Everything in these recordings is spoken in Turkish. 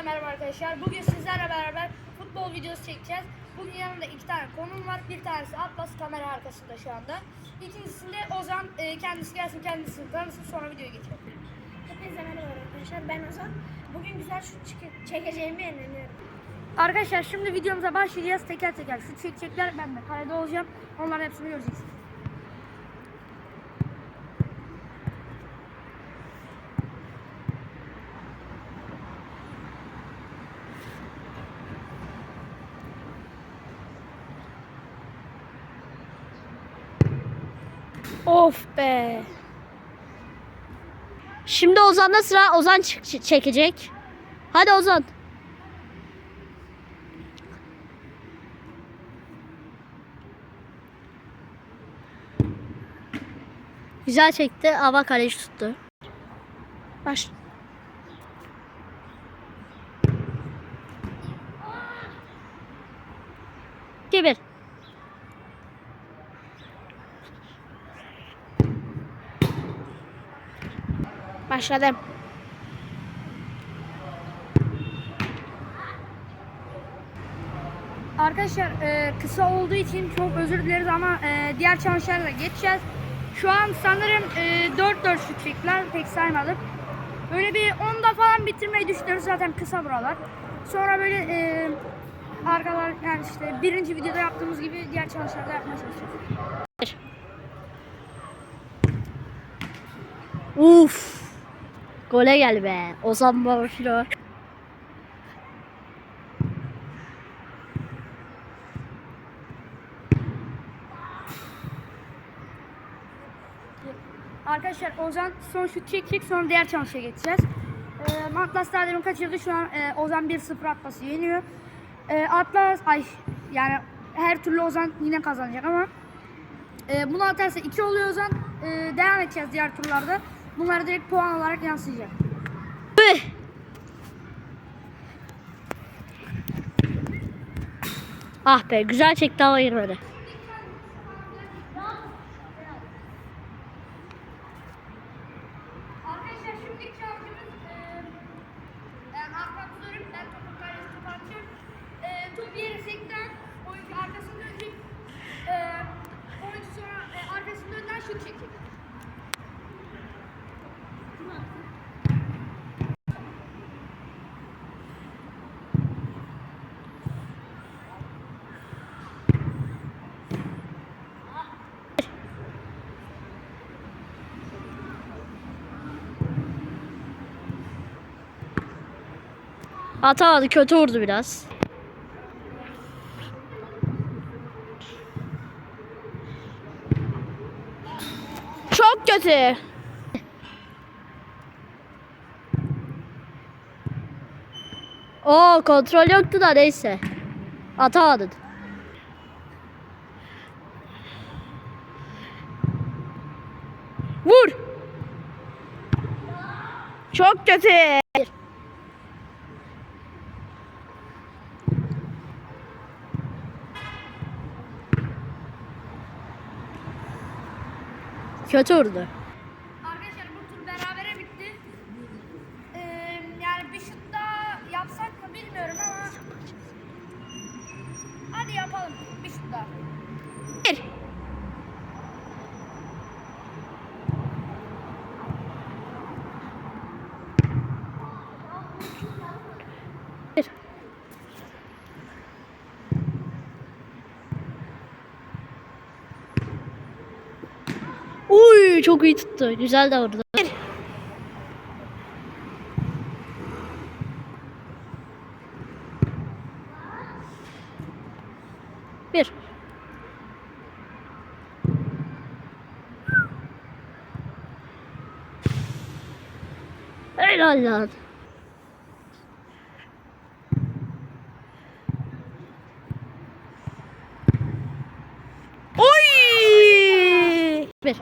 Herkese merhaba arkadaşlar. Bugün sizlerle beraber futbol videosu çekeceğiz. Bugün yanımda iki tane konum var. Bir tanesi Atlas kamera arkasında şu anda. İkincisinde Ozan e, kendisi gelsin kendisini tanısın sonra videoya geçelim. Hepinize merhaba arkadaşlar. Ben Ozan. Bugün güzel şut çekeceğime inanıyorum. Arkadaşlar şimdi videomuza başlayacağız. Teker teker şut çekecekler. Ben de kalede olacağım. Onların hepsini göreceksiniz. Of be. Şimdi Ozan'da sıra Ozan çekecek. Hadi Ozan. Güzel çekti ama kaleci tuttu. Baş. İki bir. Başladım. Arkadaşlar e, kısa olduğu için çok özür dileriz ama e, diğer da geçeceğiz. Şu an sanırım e, 4-4 şut çektiler. Pek saymadım. Böyle bir 10'da falan bitirmeyi düşünüyoruz. Zaten kısa buralar. Sonra böyle e, arkalar yani işte birinci videoda yaptığımız gibi diğer challenge'larda yapmaya çalışacağız. Uf. Gole gel be. Ozan Babafilo. Arkadaşlar Ozan son şut çekecek sonra diğer challenge'a geçeceğiz. Ee, Atlas demin kaçırdı. Şu an e, Ozan 1-0 Atlas'ı yeniyor. Ee, Atlas ay yani her türlü Ozan yine kazanacak ama e, bunu atarsa 2 oluyor Ozan. E, devam edeceğiz diğer turlarda. Bunlar direkt puan olarak yansıyacak. Üh. Ah be güzel çekti ama girmedi. Arkadaşlar şimdi challenge'ımız Atamadı kötü vurdu biraz. Çok kötü. Oo kontrol yoktu da neyse. Atamadın. Vur. Çok kötü. Kötü vurdu. Arkadaşlar bu tur berabere bitti. Ee, yani bir şut daha yapsak mı bilmiyorum ama hadi yapalım bir şut daha. Bir. Bir. Uy çok iyi tuttu. Güzel. Bir. Bir. Helal lan. Oy! Bir.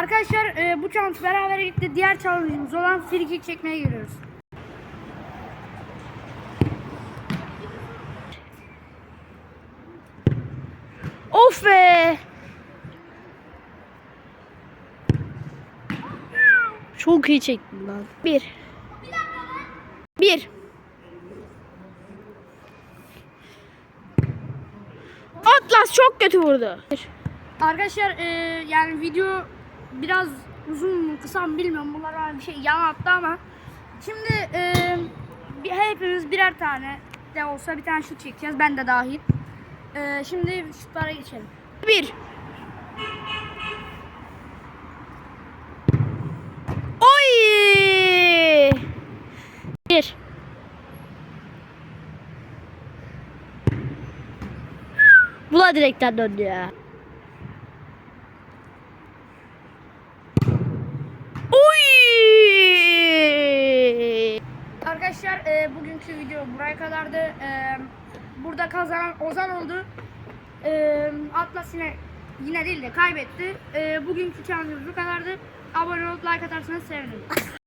Arkadaşlar e, bu challenge beraber gitti. Diğer challenge'ımız olan free çekmeye giriyoruz. Of be! Çok iyi çektim lan. Bir. Bir. Atlas çok kötü vurdu. Arkadaşlar e, yani video biraz uzun mu kısa mı bilmiyorum. Bunlar bana bir şey yan attı ama. Şimdi e, bir, hepimiz birer tane de olsa bir tane şut çekeceğiz. Ben de dahil. E, şimdi şutlara geçelim. Bir. Oy! Bir. Bu da direkten döndü ya. Oy! Arkadaşlar e, buraya kadardı. E, burada kazanan Ozan oldu. E, Atlas yine yine değil de kaybetti. E, bugünkü challenge bu kadardı. Abone olup like atarsanız sevinirim.